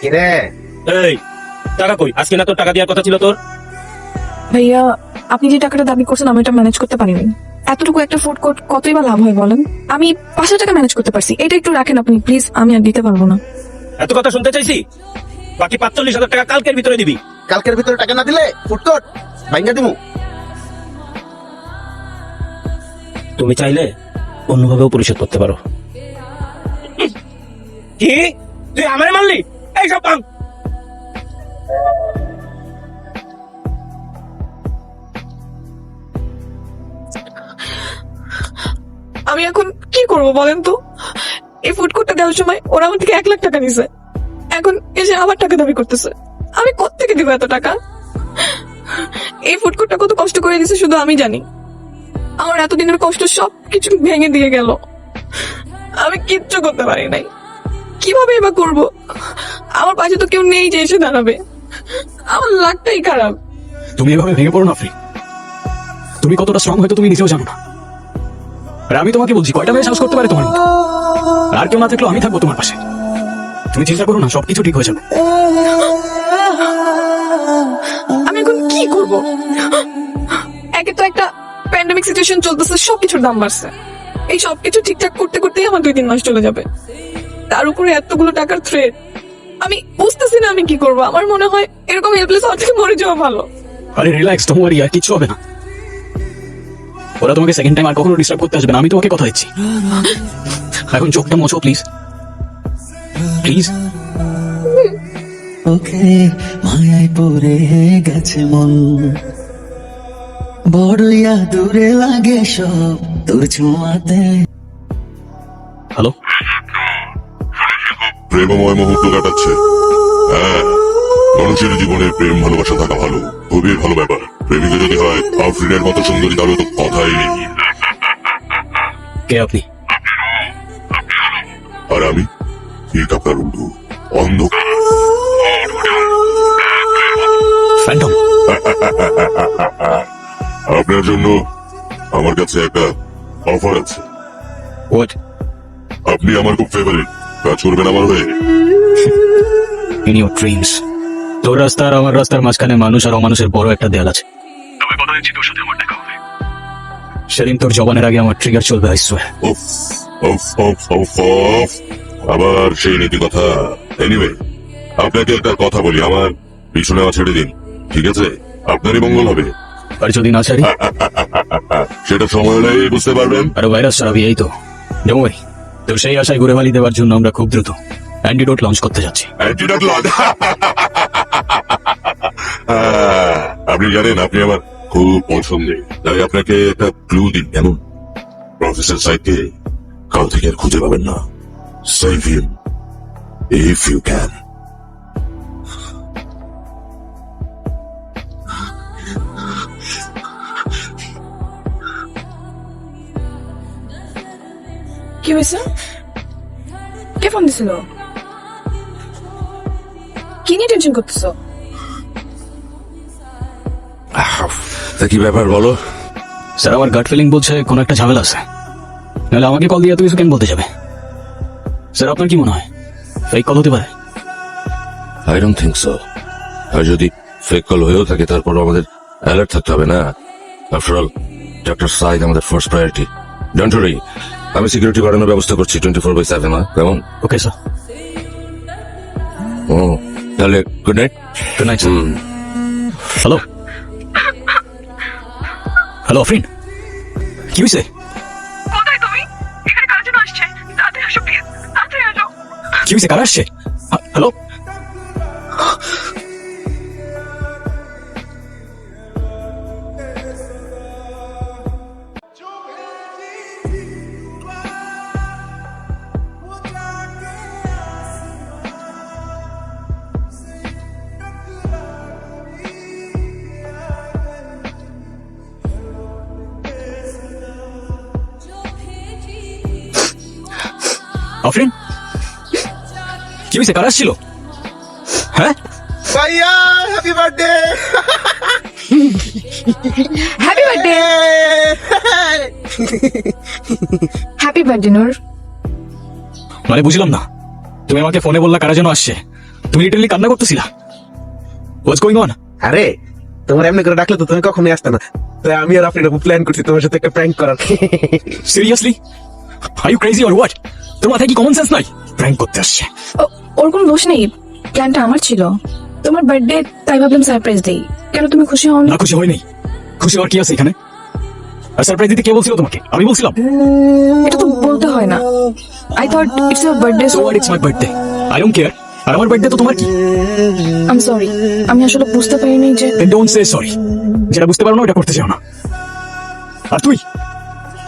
কিরে এই টাকা কই? আজকে না তোর টাকা দেওয়ার কথা ছিল তোর? ভাইয়া আপনি যে টাকাটা দাবি করছেন আমি এটা ম্যানেজ করতে পারিনি। এতটুকু একটা ফুড কোর্ট কতই বা লাভ হয় বলেন? আমি পাঁচশো টাকা ম্যানেজ করতে পারছি। এটা একটু রাখেন আপনি প্লিজ আমি আর দিতে পারব না। এত কথা শুনতে চাইছি? বাকি পাঁচচল্লিশ হাজার টাকা কালকের ভিতরে দিবি। কালকের ভিতরে টাকা না দিলে ফুটকট ভাঙ্গা দিমু। তুমি চাইলে অন্যভাবেও পরিশোধ করতে পারো। কি? তুই আমারে মারলি? আমি এখন কি করব বলেন তো? এই ফুড কোর্টটা দেওয়ার সময় ওরা আমার থেকে এক লাখ টাকা নিছে। এখন এসে আবার টাকা দাবি করতেছে। আমি কোত্থেকে দিব এত টাকা? এই ফুড কোর্টটা কত কষ্ট করে দিছে শুধু আমি জানি। আমার এতদিনের কষ্ট সব কিছু ভেঙে দিয়ে গেল। আমি কিচ্ছু করতে পারি নাই। কীভাবে এবার করব? আমার পাশে তো কেউ নেই যে এসে দাঁড়াবে। আমার লাখটাই খারাপ। তুমি এভাবে ভেঙে পড়ো না ফ্রি। তুমি কতটা স্ট্রং হয়তো তুমি নিজেও জানো না। আর আমি তোমাকে বলছি কয়টা মেয়ে সাহস করতে পারে তোমার আর কেউ না থাকলেও আমি থাকব তোমার পাশে। তুমি চিন্তা করো না সবকিছু ঠিক হয়ে যাবে। আমি এখন কি করব? একে তো একটা প্যান্ডেমিক সিচুয়েশন চলতেছে সবকিছুর দাম বাড়ছে। এই সবকিছু ঠিকঠাক করতে করতেই আমার দুই তিন মাস চলে যাবে। তার উপরে এতগুলো টাকার থ্রেড আমি বুঝতেছি না আমি কি করব। আমার মনে হয় এরকম হেল্পলেস হওয়ার থেকে মরে যাওয়া ভালো। আরে রিল্যাক্স তোমার আর কিচ্ছু হবে না। ওরা তোমাকে সেকেন্ড টাইম আর কখনো ডিস্টার্ব করতে আসবে না। আমি তোমাকে কথা দিচ্ছি। এখন চোখটা মোছো প্লিজ প্লিজ ওকে মায়ায় পড়ে গেছে মন। বড়ই দূরে লাগে সব। তোর ছোঁয়াতে হ্যালো প্রেমময় মুহূর্ত কাটাচ্ছে। হ্যাঁ মানুষের জীবনে প্রেম ভালোবাসা থাকা ভালো। খুবই ভালো ব্যাপার। প্রেমিকা যদি হয় আফরিনের মতো সুন্দরী তাহলে তো কথাই নেই। কে আপনি? আর আমি? ঠিক আপনার উল্টো অন্ধ ফ্যান্টম আপনার জন্য আমার কাছে একটা অফার আছে। হোয়াট আপনি আমার খুব ফেভারিট কাজ করবেন আমার হয়ে ইন ইউর ড্রিমস তোর রাস্তা আর আমার রাস্তার মাঝখানে মানুষ আর অমানুষের বড় একটা দেয়াল আছে। তবে কথা দিচ্ছি তোর সাথে আমার দেখা হবে? সেদিন তোর জবানের আগে আমার ট্রিগার চলবে আইসোয়ে উফ উফ উফ উফ উফ। আবার সেই নীতি কথা। এনিওয়ে আপনাকে একটা কথা বলি আমার পিছনে ছেড়ে দিন ঠিক আছে? আপনারই মঙ্গল হবে। আর যদি না ছাড়ি? সেটা সময় হলেই বুঝতে পারবেন। আর ভাইরাস ছড়াবি এই তো। ডোমারি তো সেই আশায় ঘুরে বালি দেওয়ার জন্য আমরা খুব দ্রুত অ্যান্টিডোট লঞ্চ করতে যাচ্ছি। আপনি জানেন, আপনি আমার খুব পছন্দের। তাই আপনাকে একটা ক্লু দিন কেমন? প্রফেসর সাইডকে কাল থেকে আর খুঁজে পাবেন না। Save him if you can কি হয়েছে? কে ফোন দিছিল? কি নিয়ে টেনশন করতেছো? তা কি ব্যাপার বলো? স্যার আমার গাট ফিলিং বলছে কোনো একটা ঝামেলা আছে। নাহলে আমাকে কল দিয়ে এত কিছু কেন বলতে যাবে? স্যার আপনার কি মনে হয়? ফেক কল হতে পারে। আই ডোন্ট থিঙ্ক সো আর যদি ফেক কল হয়েও থাকে তারপর আমাদের অ্যালার্ট থাকতে হবে না। আফটার অল ডক্টর সাইদ আমাদের ফার্স্ট প্রায়োরিটি ডোন্ট ওয়ারি আমি সিকিউরিটি বাড়ানোর ব্যবস্থা করছি টোয়েন্টি ফোর বাই সেভেন কেমন? ওকে স্যার ও তাহলে good night good night sir hello hello Afrin কি হয়েছে কোথায় তুমি? এখানে কার জন্য আসছে? তাড়াতাড়ি আসো প্লিজ। তাড়াতাড়ি আসো। কি হয়েছে কারা আসছে? হ্যালো কি হয়েছে? কারা আসছিল? হ্যাঁ? ভাইয়া happy birthday happy birthday happy birthday Noor মানে বুঝলাম না। তুমি আমাকে ফোনে বললা কারা যেন আসছে। তুমি লিটারলি কান্না করতেছিলা। হোয়াটস গোয়িং অন আরে তোমার এমনি করে ডাকলে তো তুমি কখনোই আসতে না। তাই আমি আর আপনি প্ল্যান করছি তোমার সাথে একটা প্র্যাঙ্ক করার। Seriously are you crazy or what তোর মাথায় কি কমন সেন্স নাই? প্র্যাঙ্ক করতে আসছে। ও- ওর কোনো দোষ নেই। প্ল্যানটা আমার ছিল। তোমার বার্থডে তাই ভাবলাম সারপ্রাইজ দেই। কেন তুমি খুশি হও না খুশি হয়নি খুশি হওয়ার কি আছে এখানে? আর সারপ্রাইজ দিতে কে বলছিল তোমাকে? আমি বলছিলাম। এটা তো বলতে হয় না। I thought it's your birthday so it's my birthday I don't care আর আমার বার্থডে তো তোমার কি? আম সরি আমি আসলে বুঝতে পারিনি যে ডোন্ট সে সরি যেটা বুঝতে পারো না ওটা করতে চাও না। আর তুই?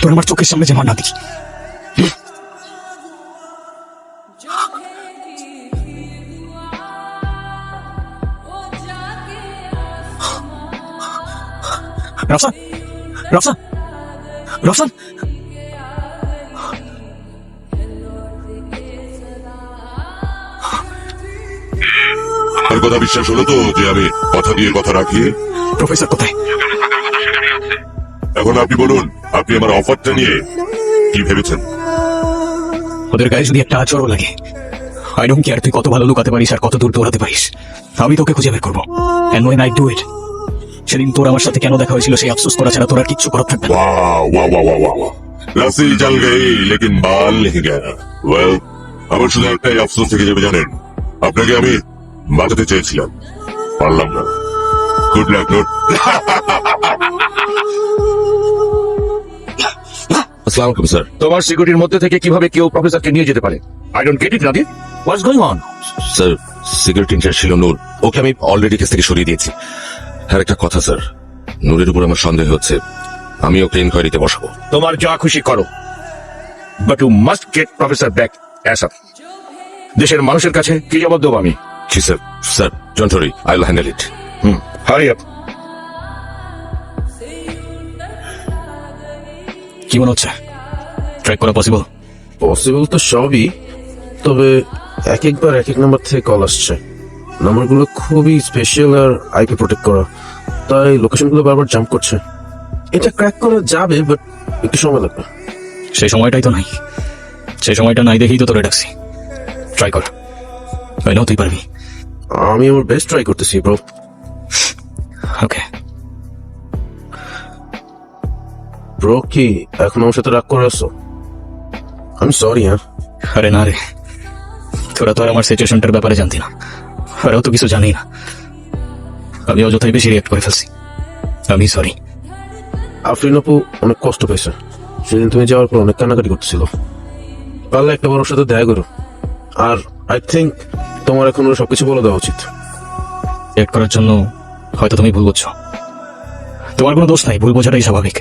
তোর আমার চোখের সামনে আর না দেখি রফসান রফসান রফসান আমার কথা বিশ্বাস হলো তো যে আমি কথা দিয়ে কথা রাখি প্রফেসর কোথায়? এখন আপনি বলুন আপনি আমার অফারটা নিয়ে কি ভেবেছেন? ওদের গায়ে যদি একটা আচরও লাগে আই ডোন্ট কেয়ার তুই কত ভালো লুকাতে পারিস আর কত দূর দৌড়াতে পারিস। আমি তোকে খুঁজে বের করব। And when I do it সেদিন তোর আমার সাথে কেন দেখা হয়েছিল সেই আফসোস করা ছাড়া তোর আর কিচ্ছু করার থাকবে রাসি চল গই লেকিন বাল নেহি গয়া। ওয়েল আমার শুধু একটাই আফসোস থেকে যাবে জানেন? আপনাকে আমি বাঁচাতে চেয়েছিলাম। পারলাম না। Good luck good. আসসালামু আলাইকুম স্যার। তোমার সিকিউরিটির মধ্যে থেকে কীভাবে কেউ প্রফেসরকে নিয়ে যেতে পারে? I don't get it Radhe what's going on sir security in-charge ছিল নূর। ওকে আমি অলরেডি কেস থেকে সরিয়ে দিয়েছি। আর একটা কথা স্যার। নূরের উপর আমার সন্দেহ হচ্ছে। আমি ওকে ইনকোয়ারিতে বসাবো। তোমার যা খুশি করো। But you must get professor back ASAP দেশের মানুষের কাছে কি জবাব দেবো আমি? জি sir. Sir don't worry I will handle it hmm hurry up কি মনে হচ্ছে? ট্র্যাক করা পসিবল পসিবল তো সবই তবে এক একবার এক এক নাম্বার থেকে কল আসছে। নাম্বারগুলো খুবই স্পেশাল আর আইপি প্রোটেক্ট করা। তাই লোকেশনগুলো বারবার জাম্প করছে। এটা ক্র্যাক করা যাবে বাট একটু সময় লাগবে। সেই সময়টাই তো নাই। সেই সময়টা নাই দেখেই তো তোরে ডাকছি। ট্রাই কর। আই নো তুই পারবি। আমি আমার বেস্ট ট্রাই করতেছি ব্রো ওকে ব্রো কি এখন আমার সাথে রাগ করে আসো আমি সরি হ্যাঁ। আরে না রে। তোরা তো আর আমার সিচুয়েশনটার ব্যাপারে জানতি না। আরেও তো কিছু জানি না। আমি অযথাই বেশি রিয়াক্ট করে ফেলছি। আমি সরি আফরিন আপু অনেক কষ্ট পেয়েছে সেদিন তুমি যাওয়ার পর অনেক কান্নাকাটি করতেছিল। পারলে একটা ওর সাথে দেখা করো। আর আই থিঙ্ক তোমার এখন ওর সবকিছু বলে দেওয়া উচিত। রিয়াক্ট করার জন্য হয়তো তুমি ভুল বুঝছ। তোমার কোনো দোষ নাই ভুল বোঝাটাই স্বাভাবিক।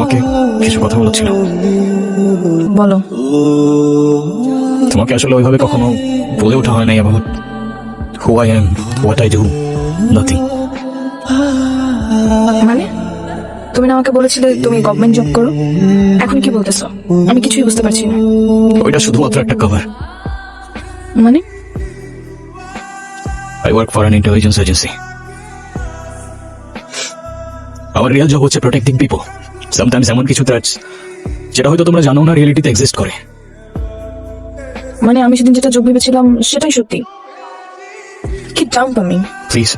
তোমাকে কিছু কথা বলেছিল। বলো। তোমাকে আসলে ওইভাবে কখনো বলে ওঠা হয় নাই about who I am what I do nothing মানে? তুমি না আমাকে বলেছিলে তুমি গভর্নমেন্ট জব করো? এখন কি বলতেছো? আমি কিছুই বুঝতে পারছি না। ওইটা শুধুমাত্র একটা কভার মানে? I work for an intelligence agency আমার রিয়েল জব হচ্ছে প্রোটেক্টিং পিপল সামটাইমস এমন কিছু থ্রেটস যেটা হয়তো তোমরা জানো না রিয়েলিটিতে এক্সিস্ট করে। মানে আমি সেদিন যেটা যোগ ভেবেছিলাম সেটাই সত্যি। কি জাম্প আমি। Please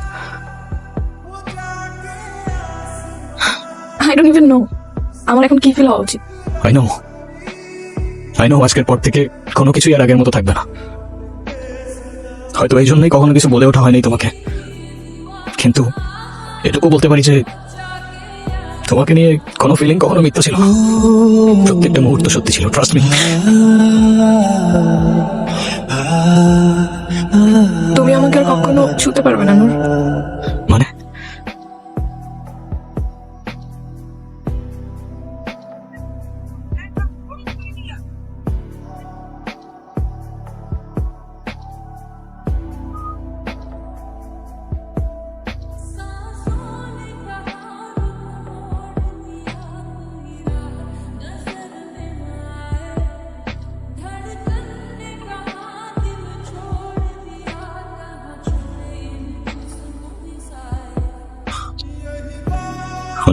I don't even know আমার এখন কি ফিল হওয়া উচিত? আই নো আই নো আজকের পর থেকে কোনো কিছুই আর আগের মতো থাকবে না। হয়তো এই জন্যই কখনো কিছু বলে ওঠা হয়নি তোমাকে। কিন্তু এটুকু বলতে পারি যে তোমাকে নিয়ে কোনো ফিলিং কখনো মিথ্যা ছিল প্রত্যেকটা মুহূর্ত সত্যি ছিল ট্রাস্ট মি তুমি আমাকে আর কখনো ছুতে পারবে না, Noor.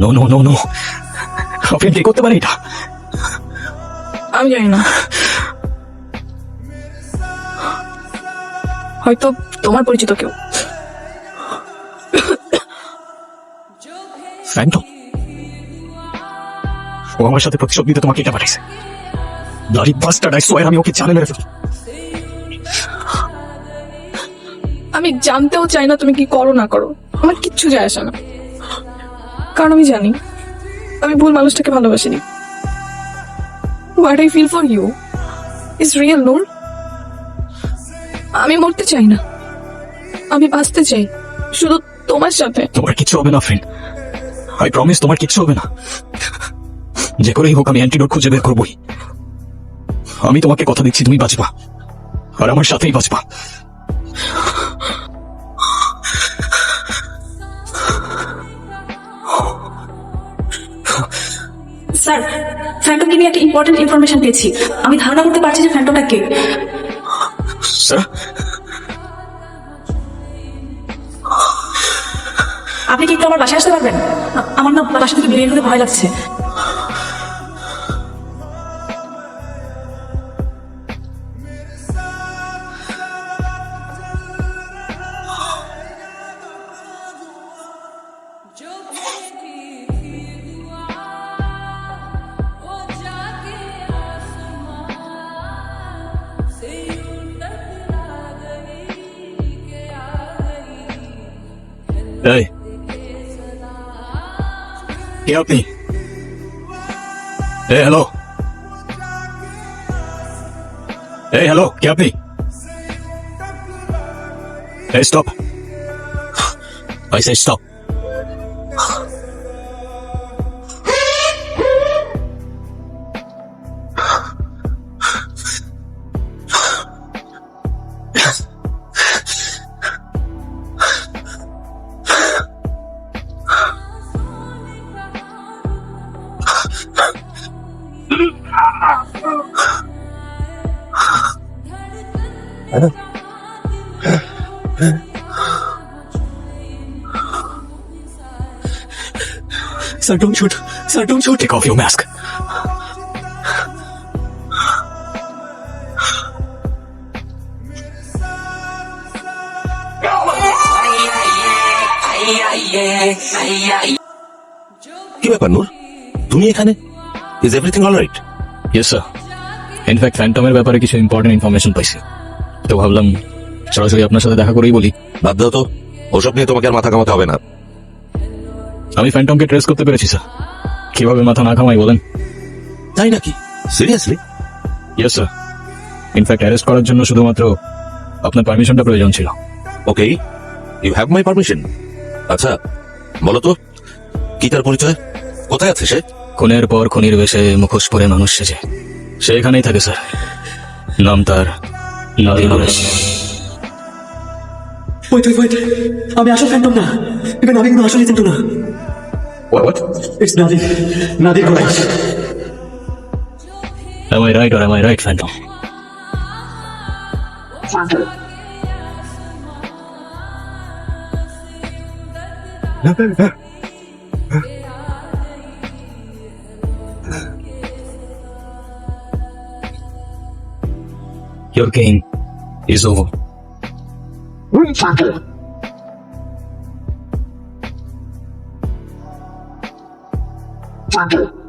No no no no আপনি কি করতে পারে এটা? আমি জানি না। হয়তো তোমার পরিচিত কেউ। ফ্যান্টম ও আমার সাথে প্রতিশোধ নিতে তোমাকে এটা পাঠাইছে। দাড়ি বাস্টার্ড আই সোয়ার আমি ওকে জানে মেরে ফেলব আমি জানতেও চাই না তুমি কি করো না করো। আমার কিচ্ছু যায় আসে না। কারণ আমি জানি, আমি ভুল মানুষটাকে ভালোবাসিনি। What I feel for you is real নোর আমি মরতে চাই না। আমি বাঁচতে চাই। শুধু তোমার সাথে। তোমার কিছু হবে না ফ্রেন্ড আই প্রমিস তোমার কিছু হবে না। যে করেই হোক, আমি অ্যান্টিডোট খুঁজে বের করবই। আমি তোমাকে কথা দিচ্ছি, তুমি বাঁচবা। আর আমার সাথেই বাঁচবা। স্যার ফ্যান্টমকে নিয়ে একটা ইম্পর্টেন্ট ইনফরমেশন পেয়েছি। আমি ধারণা করতে পারছি যে ফ্যান্টমটা কে। স্যার আপনি কি একটু আমার বাসায় আসতে পারবেন? আমার না বাসা থেকে বেরিয়ে হতে ভয় লাগছে। এই কে আপনি এ হ্যালো এই হ্যালো কে আপনি এই stop I say stop Sir, don't shoot. Sir, don't shoot. Take off your mask. কি ব্যাপার নূর তুমি এখানে is everything all right yes sir in fact ফ্যান্টমের ব্যাপারে কিছু ইম্পর্টেন্ট ইনফরমেশন পাইছি তো ভাবলাম সরাসরি আপনার সাথে দেখা করেই বলি। বাদ দাও তো। ওসব নিয়ে তোমাকে আর মাথা কামাতে হবে না। আমি ফ্যান্টমকে ট্রেস করতে পেরেছি স্যার কীভাবে মাথা না কামাই বলেন। তাই নাকি? Seriously yes sir in fact arrest করার জন্য শুধুমাত্র আপনার পারমিশনটা প্রয়োজন ছিল। Okay you have my permission আচ্ছা বলো তো কি তার পরিচয়? কোথায় আছে সে? খুনের পর খুনির বেশে মুখোশ পরে মানুষ সেজে। সে এখানেই থাকে স্যার নাম তার নারী নরেশ ওয়েট ওয়েট ওয়েট আমি আসল ফ্যান্টম না। ইভেন আমি কিন্তু আসলে কিন্তু না it's Nadir Nadir Qureshi Am I right or am I right, Phantom? Your game. is over. Room factor. Factor.